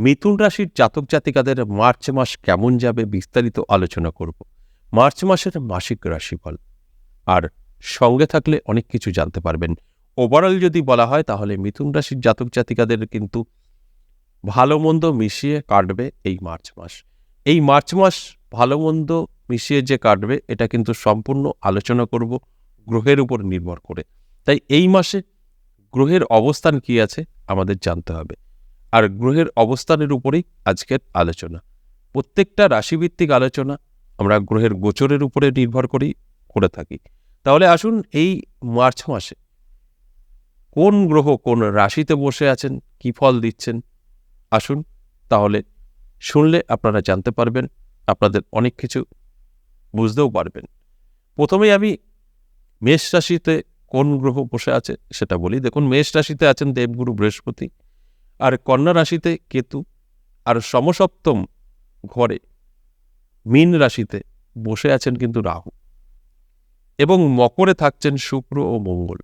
মিথুন রাশির জাতক জাতিকাদের মার্চ মাস কেমন যাবে বিস্তারিত আলোচনা করব। মার্চ মাসের মাসিক রাশিফল। আর সঙ্গে থাকলে অনেক কিছু জানতে পারবেন। ওভারঅল যদি বলা হয়, তাহলে মিথুন রাশির জাতক জাতিকাদের কিন্তু ভালো মন্দ মিশিয়ে কাটবে এই মার্চ মাস। এই মার্চ মাস ভালো মন্দ মিশিয়ে যে কাটবে, এটা কিন্তু সম্পূর্ণ আলোচনা করব গ্রহের উপর নির্ভর করে। তাই এই মাসে গ্রহের অবস্থান কি আছে, আমাদের জানতে হবে। আর গ্রহের অবস্থানের উপরেই আজকের আলোচনা। প্রত্যেকটা রাশিভিত্তিক আলোচনা আমরা গ্রহের গোচরের উপরে নির্ভর করেই করে থাকি। তাহলে আসুন এই মার্চ মাসে কোন গ্রহ কোন রাশিতে বসে আছেন, কি ফল দিচ্ছেন, আসুন তাহলে শুনলে আপনারা জানতে পারবেন, আপনাদের অনেক কিছু বুঝতেও পারবেন। প্রথমেই আমি মেষ রাশিতে কোন গ্রহ বসে আছে সেটা বলি। দেখুন, মেষ রাশিতে আছেন দেবগুরু বৃহস্পতি। আর কন্যা রাশিতে কেতু আর সমসপ্তম ঘরে মীন রাশিতে বসে আছেন কিন্তু রাহু এবং মকরে থাকছেন শুক্র ও মঙ্গল।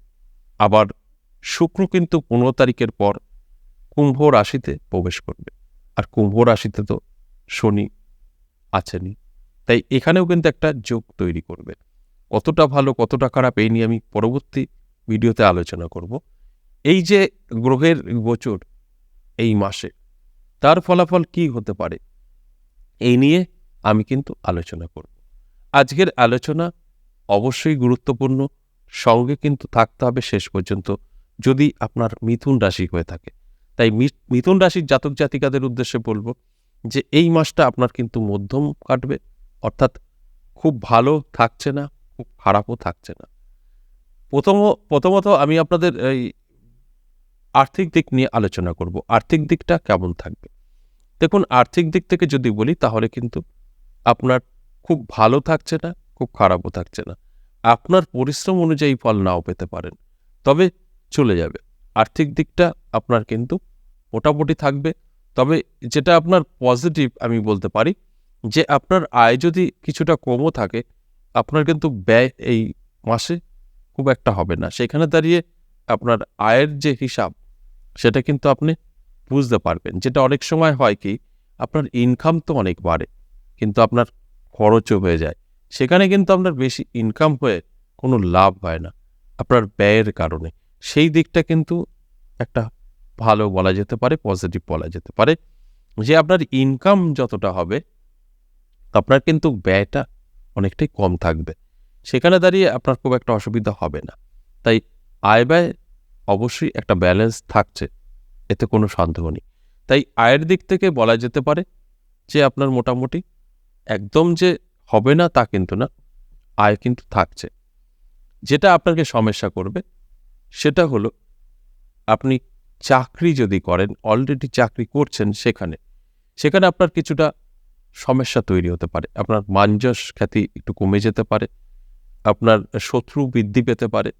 আবার শুক্র কিন্তু পনেরো তারিখের পর কুম্ভ রাশিতে প্রবেশ করবে। আর কুম্ভ রাশিতে তো শনি আছেনই। তাই এখানেও কিন্তু একটা যোগ তৈরি করবে। কতটা ভালো, কতটা খারাপ এই নিয়ে আমি পরবর্তী ভিডিওতে আলোচনা করব। এই যে গ্রহের গোচর এই মাসে। তার ফলাফল কি হতে পারে? এই নিয়ে আমি কিন্তু আলোচনা করব। আজকের আলোচনা অবশ্যই গুরুত্বপূর্ণ। সঙ্গে কিন্তু থাকতে হবে শেষ পর্যন্ত, যদি আপনার মিথুন রাশি হয়ে থাকে। তাই মিথুন রাশির জাতক জাতিকাদের উদ্দেশ্যে বলব যে, এই মাসটা আপনার কিন্তু মধ্যম কাটবে, অর্থাৎ খুব ভালো থাকছে না, খুব খারাপও থাকছে না। প্রথম, প্রথমত আমি আপনাদের এই আর্থিক দিক নিয়ে আলোচনা করব। আর্থিক দিকটা কেমন থাকবে? দেখুন, আর্থিক দিক থেকে যদি বলি, তাহলে কিন্তু আপনার খুব ভালো থাকছে না, খুব খারাপও থাকছে না। আপনার পরিশ্রম অনুযায়ী ফল নাও পেতে পারেন। তবে চলে যাবে। আর্থিক দিকটা আপনার কিন্তু মোটামুটি থাকবে। তবে যেটা আপনার পজিটিভ আমি বলতে পারি, যে আপনার আয় যদি কিছুটা কমও থাকে, আপনার কিন্তু ব্যয় এই মাসে খুব একটা হবে না। সেখানে দাঁড়িয়ে আপনার আয়ের যে হিসাব সেটা কিন্তু আপনি বুঝতে পারবেন। যেটা অনেক সময় হয় কি, আপনার ইনকাম তো অনেক বাড়ে, কিন্তু আপনার খরচও হয়ে যায়। সেখানে কিন্তু আপনার বেশি ইনকাম হয়ে কোনো লাভ হয় না, আপনার ব্যয়ের কারণে। সেই দিকটা কিন্তু একটা ভালো বলা যেতে পারে পজিটিভ বলা যেতে পারে, যে আপনার ইনকাম যতটা হবে, আপনার কিন্তু ব্যয়টা অনেকটাই কম থাকবে। সেখানে দাঁড়িয়ে আপনার খুব একটা অসুবিধা হবে না। তাই আয় ব্যয় অবশ্যই একটা ব্যালেন্স থাকছে, এতে কোনো সন্দেহ নেই। তাই আয়ের দিক থেকে বলা যেতে পারে যে আপনার মোটামুটি একদম যে হবে না তা কিন্তু না, আয় কিন্তু থাকছে। যেটা আপনাকে সমস্যা করবে, সেটা হলো আপনি চাকরি যদি করেন অলরেডি চাকরি করছেন সেখানে সেখানে আপনার কিছুটা সমস্যা তৈরি হতে পারে। আপনার মাঞ্জস খ্যাতি একটু কমে যেতে পারে, আপনার শত্রু বৃদ্ধি পেতে পারে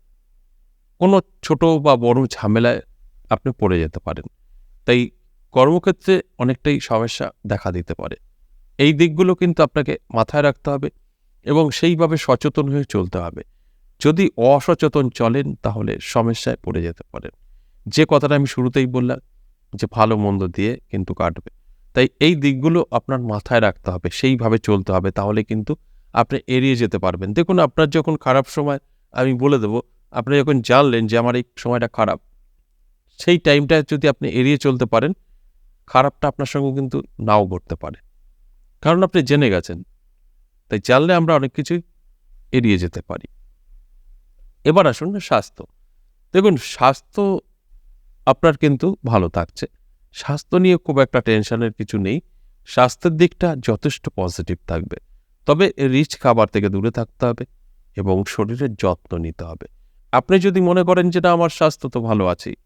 কোনো ছোট বা বড় ঝামেলায় আপনি পড়ে যেতে পারেন। তাই কর্মক্ষেত্রে অনেকটাই সমস্যা দেখা দিতে পারে। এই দিকগুলো কিন্তু আপনাকে মাথায় রাখতে হবে এবং সেইভাবে সচেতন হয়ে চলতে হবে। যদি অসচেতন চলেন, তাহলে সমস্যায় পড়ে যেতে পারেন। যে কথাটা আমি শুরুতেই বললাম, যে ভালো মন্দ দিয়ে কিন্তু কাটবে। তাই এই দিকগুলো আপনার মাথায় রাখতে হবে, সেইভাবে চলতে হবে, তাহলে কিন্তু আপনি এড়িয়ে যেতে পারবেন। দেখুন, আপনার যখন খারাপ সময়, আমি বলে দেব আপনি যখন জানলেন যে আমার এই সময়টা খারাপ, সেই টাইমটা যদি আপনি এড়িয়ে চলতে পারেন, খারাপটা আপনার সঙ্গে কিন্তু নাও ঘটতে পারে। কারণ আপনি জেনে গেছেন, তাই জানলে আমরা অনেক কিছুই এড়িয়ে যেতে পারি। এবার আসুন স্বাস্থ্য। দেখুন, স্বাস্থ্য আপনার কিন্তু ভালো থাকছে। স্বাস্থ্য নিয়ে খুব একটা টেনশনের কিছু নেই। স্বাস্থ্যের দিকটা যথেষ্ট পজিটিভ থাকবে। তবে রিচ খাবার থেকে দূরে থাকতে হবে এবং শরীরের যত্ন নিতে হবে। আপনি যদি মনে করেন যেটা আমার স্বাস্থ্য তো ভালো আছেই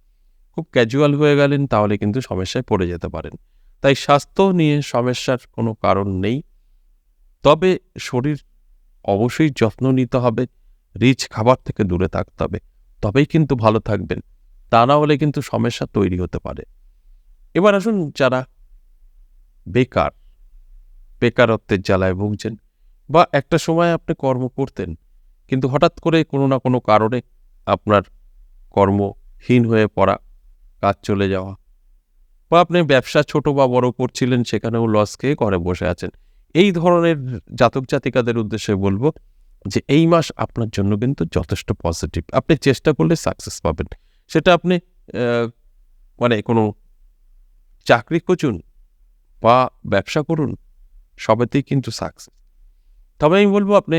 খুব ক্যাজুয়াল হয়ে গেলেন, তাহলে কিন্তু সমস্যায় পড়ে যেতে পারেন। তাই স্বাস্থ্য নিয়ে সমস্যার কোনো কারণ নেই। তবে শরীর অবশ্যই যত্ন নিতে হবে রিচ খাবার থেকে দূরে থাকতে হবে। তবেই কিন্তু ভালো থাকবেন। তা না হলে কিন্তু সমস্যা তৈরি হতে পারে। এবার আসুন যারা বেকার, বেকারত্বের জ্বালায় ভুগছেন বা একটা সময় আপনি কর্ম করতেন, কিন্তু হঠাৎ করে কোনো না কোনো কারণে আপনার কর্মহীন হয়ে পড়া, কাজ চলে যাওয়া বা আপনি ব্যবসা ছোট বা বড় করছিলেন সেখানেও লস খেয়ে ঘরে বসে আছেন। এই ধরনের জাতক জাতিকাদের উদ্দেশ্যে বলব যে এই মাস আপনার জন্য কিন্তু যথেষ্ট পজিটিভ আপনি চেষ্টা করলে সাকসেস পাবেন। সেটা আপনি মানে কোনো চাকরি খুঁজুন বা ব্যবসা করুন, সবেতেই কিন্তু সাকসেস তবে আমি বলব আপনি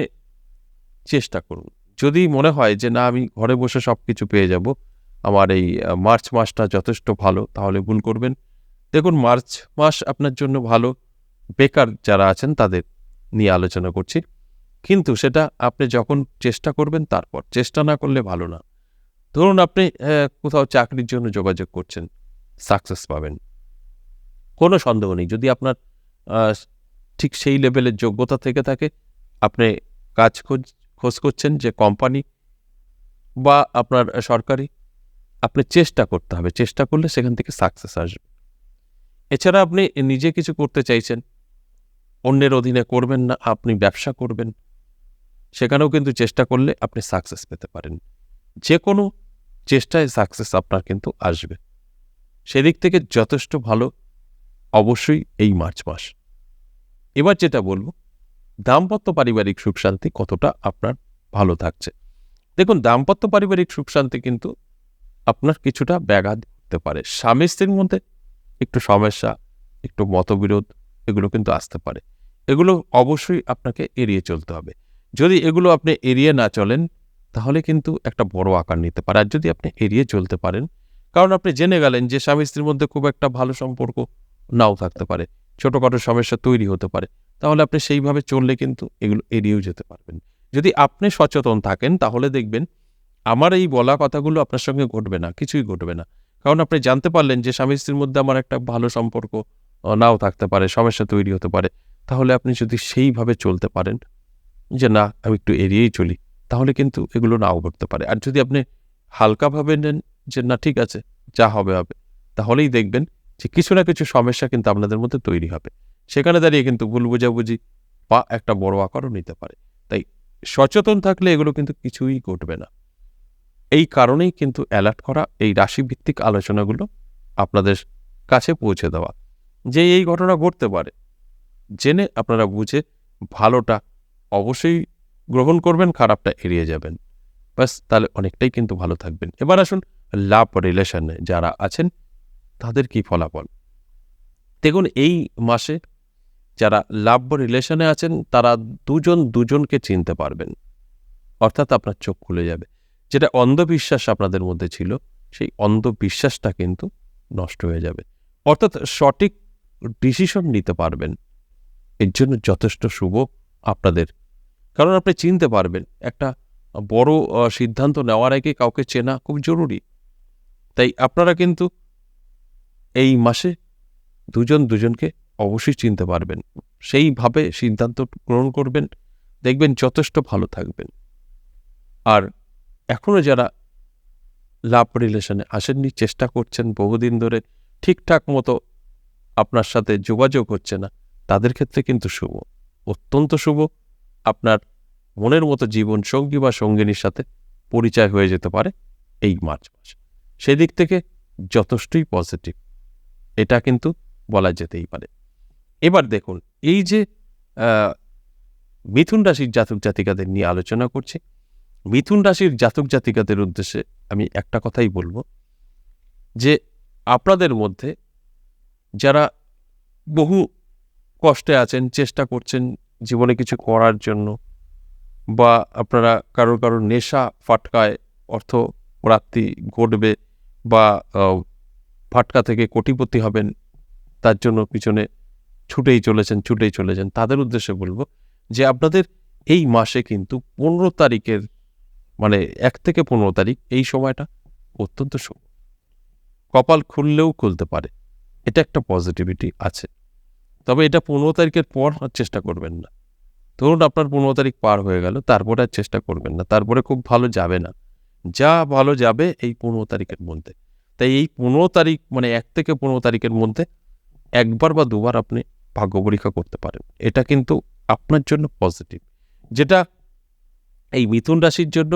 চেষ্টা করুন। যদি মনে হয় যে, না, আমি ঘরে বসে সব কিছু পেয়ে যাব, আমার এই মার্চ মাসটা যথেষ্ট ভালো, তাহলে ভুল করবেন। দেখুন, মার্চ মাস আপনার জন্য ভালো, বেকার যারা আছেন তাদের নিয়ে আলোচনা করছি। কিন্তু সেটা আপনি যখন চেষ্টা করবেন তারপর, চেষ্টা না করলে ভালো না। ধরুন আপনি কোথাও চাকরির জন্য যোগাযোগ করছেন, সাকসেস পাবেন। কোনো সন্দেহ নেই, যদি আপনার ঠিক সেই লেভেলের যোগ্যতা থেকে থাকে, আপনি কাজ খোঁজ খোঁজ করছেন যে কোম্পানি বা আপনার সরকারি, আপনি চেষ্টা করতে হবে। চেষ্টা করলে সেখান থেকে সাকসেস আসবে। এছাড়া আপনি নিজে কিছু করতে চাইছেন, অন্যের অধীনে করবেন না, আপনি ব্যবসা করবেন, সেখানেও কিন্তু চেষ্টা করলে আপনি সাকসেস পেতে পারেন। যে কোনো চেষ্টায় সাকসেস আপনার কিন্তু আসবে। সেদিক থেকে যথেষ্ট ভালো, অবশ্যই এই মার্চ মাস। এবার যেটা বলব দাম্পত্য পারিবারিক সুখ শান্তি কতটা আপনার ভালো থাকছে? দেখুন, দাম্পত্য পারিবারিক সুখ শান্তি কিন্তু আপনার কিছুটা ব্যাঘাত হতে পারে। স্বামী স্ত্রীর মধ্যে একটু সমস্যা, একটু মতবিরোধ এগুলো কিন্তু আসতে পারে। এগুলো অবশ্যই আপনাকে এড়িয়ে চলতে হবে। যদি এগুলো আপনি এড়িয়ে না চলেন, তাহলে কিন্তু একটা বড় আকার নিতে পারে। আর যদি আপনি এড়িয়ে চলতে পারেন, কারণ আপনি জেনে গেলেন যে স্বামী স্ত্রীর মধ্যে খুব একটা ভালো সম্পর্ক নাও থাকতে পারে। ছোটোখাটো সমস্যা তৈরি হতে পারে, তাহলে আপনি সেইভাবে চললে কিন্তু এগুলো এড়িয়েও যেতে পারবেন। যদি আপনি সচেতন থাকেন, তাহলে দেখবেন আমার এই বলা কথাগুলো আপনার সঙ্গে ঘটবে না, কিছুই ঘটবে না। কারণ আপনি জানতে পারলেন যে স্বামী স্ত্রীর মধ্যে আমার একটা ভালো সম্পর্ক নাও থাকতে পারে, সমস্যা তৈরি হতে পারে। তাহলে আপনি যদি সেইভাবে চলতে পারেন, যে না, আমি একটু এড়িয়েই চলি, তাহলে কিন্তু এগুলো নাও ঘটতে পারে। আর যদি আপনি হালকাভাবে নেন, যে না, ঠিক আছে, যা হবে হবে, তাহলেই দেখবেন যে কিছু না কিছু সমস্যা কিন্তু আপনাদের মধ্যে তৈরি হবে। সেখানে দাঁড়িয়ে কিন্তু ভুল বোঝাবুঝি বা একটা বড় আকারও নিতে পারে। তাই সচেতন থাকলে এগুলো কিন্তু কিছুই ঘটবে না। এই কারণেই কিন্তু অ্যালার্ট করা, এই রাশিভিত্তিক আলোচনাগুলো আপনাদের কাছে পৌঁছে দেওয়া। যে এই ঘটনা ঘটতে পারে, জেনে আপনারা বুঝে ভালোটা অবশ্যই গ্রহণ করবেন, খারাপটা এড়িয়ে যাবেন। ব্যাস, তাহলে অনেকটাই কিন্তু ভালো থাকবেন। এবার আসুন লাভ রিলেশনে যারা আছেন তাদের কি ফলাফল? দেখুন, এই মাসে যারা লাভ রিলেশনে আছেন, তারা দুজন দুজনকে চিনতে পারবেন। অর্থাৎ আপনার চোখ খুলে যাবে। যেটা অন্ধবিশ্বাস আপনাদের মধ্যে ছিল, সেই অন্ধবিশ্বাসটা কিন্তু নষ্ট হয়ে যাবে। অর্থাৎ সঠিক ডিসিশন নিতে পারবেন। এর জন্য যথেষ্ট শুভ আপনাদের। কারণ আপনি চিনতে পারবেন, একটা বড় সিদ্ধান্ত নেওয়ার আগে কাউকে চেনা খুব জরুরি। তাই আপনারা কিন্তু এই মাসে দুজন দুজনকে অবশ্যই চিনতে পারবেন। সেইভাবে সিদ্ধান্ত গ্রহণ করবেন, দেখবেন যথেষ্ট ভালো থাকবেন। আর এখনও যারা লাভ রিলেশনে আসেননি, চেষ্টা করছেন, বহুদিন ধরে ঠিকঠাক মতো আপনার সাথে যোগাযোগ হচ্ছে না, তাদের ক্ষেত্রে কিন্তু শুভ। অত্যন্ত শুভ। আপনার মনের মতো জীবন সঙ্গী বা সঙ্গিনীর সাথে পরিচয় হয়ে যেতে পারে এই মার্চ মাস। সেদিক থেকে যথেষ্টই পজিটিভ। এটা কিন্তু বলা যেতেই পারে। এবার দেখুন, এই যে মিথুন রাশির জাতক জাতিকাদের নিয়ে আলোচনা করছি। মিথুন রাশির জাতক জাতিকাদের উদ্দেশ্যে আমি একটা কথাই বলব যে, আপনাদের মধ্যে যারা বহু কষ্টে আছেন, চেষ্টা করছেন জীবনে কিছু করার জন্য বা আপনারা কারোর কারোর নেশা ফাটকায় অর্থ প্রাপ্তি ঘটবে বা ফাটকা থেকে কোটিপতি হবেন, তার জন্য পিছনে ছুটেই চলেছেন ছুটেই চলেছেন। তাদের উদ্দেশ্যে বলব যে আপনাদের এই মাসে কিন্তু পনেরো তারিখের মানে এক থেকে পনেরো তারিখ এই সময়টা অত্যন্ত শুভ। কপাল খুললেও খুলতে পারে। এটা একটা পজিটিভিটি আছে। তবে এটা পনেরো তারিখের পর আর চেষ্টা করবেন না। ধরুন আপনার পনেরো তারিখ পার হয়ে গেল, তারপরে আর চেষ্টা করবেন না। তারপরে খুব ভালো যাবে না। যা ভালো যাবে এই পনেরো তারিখের মধ্যে। তাই এই পনেরো তারিখ মানে এক থেকে পনেরো তারিখের মধ্যে একবার বা দুবার আপনি ভাগ্য পরীক্ষা করতে পারেন। এটা কিন্তু আপনার জন্য পজিটিভ যেটা এই মিথুন রাশির জন্য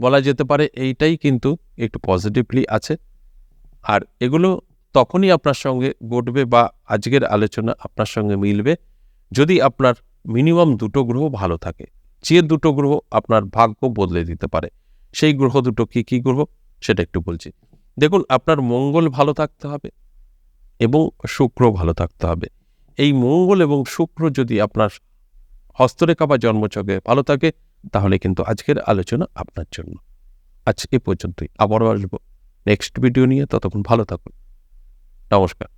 বলা যেতে পারে, এইটাই কিন্তু একটু পজিটিভলি আছে। আর এগুলো তখনই আপনার সঙ্গে ঘটবে বা আজকের আলোচনা আপনার সঙ্গে মিলবে যদি আপনার মিনিমাম দুটো গ্রহ ভালো থাকে। যে দুটো গ্রহ আপনার ভাগ্য বদলে দিতে পারে, সেই গ্রহ দুটো কি কি গ্রহ? সেটা একটু বলছি। দেখুন, আপনার মঙ্গল ভালো থাকতে হবে এবং শুক্র ভালো থাকতে হবে। এই মঙ্গল এবং শুক্র যদি আপনার হস্তরেখা বা জন্মচকে ভালো থাকে, তাহলে কিন্তু আজকের আলোচনা আপনার জন্য। আজ এ পর্যন্তই। আবারও আসব। নেক্সট ভিডিও নিয়ে ততক্ষণ ভালো থাকুন। নমস্কার।